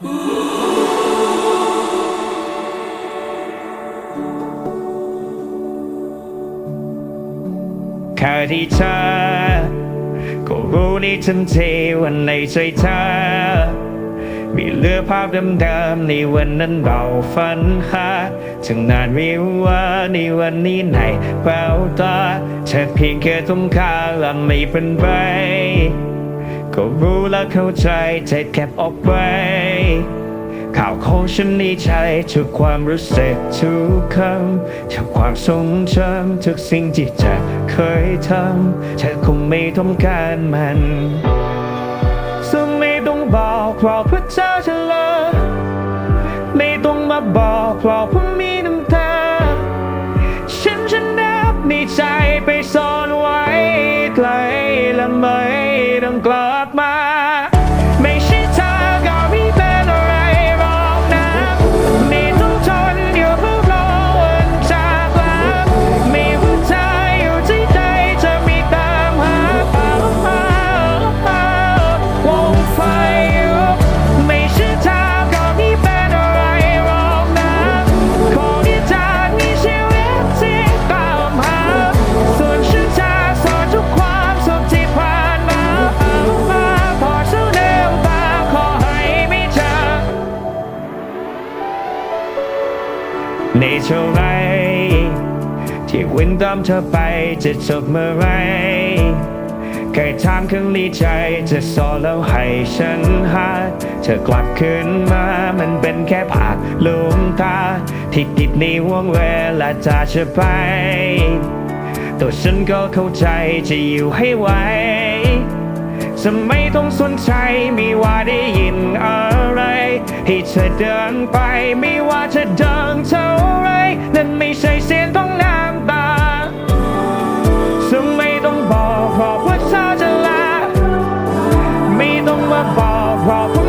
แค่ที่เธอก็รู้ในทันทีว่าในใจเธอ มีเลือภาพเดิมๆในวันนั้นเราฝันหาถึงนานไม่ว่าในวันนี้ไหนแววตาเธอเพียงแค่ทุ่มค่าและไม่เป็นไร ก็รู้และเข้าใจใจแคบออกไปข่าวของฉันนี่ใช่ทุกความรู้สึกทุกคำทุกความทรงจำทุกสิ่งที่เธอเคยทำเธอคงไม่ต้องการมันซึ่งไม่ต้องบอกเพราะพระเจ้าจะเลิกไม่ต้องมาบอกเพราะ กลับมา ในเท่าไรที่วิ่งตามเธอไปจะจบเมื่อไรเคยถามข้างในใจจะสอนแล้วให้ฉันหาเธอกลับคืนมามันเป็นแค่ผ่าลืมตา ที่ติดในห่วงเวลาจะจะไป ตัวฉันก็เข้าใจจะอยู่ให้ไหวจะไม่ต้องสนใจไม่ว่าได้ยินอะไร ให้เธอเดินไปไม่ว่าจะดังเท่า ต้อ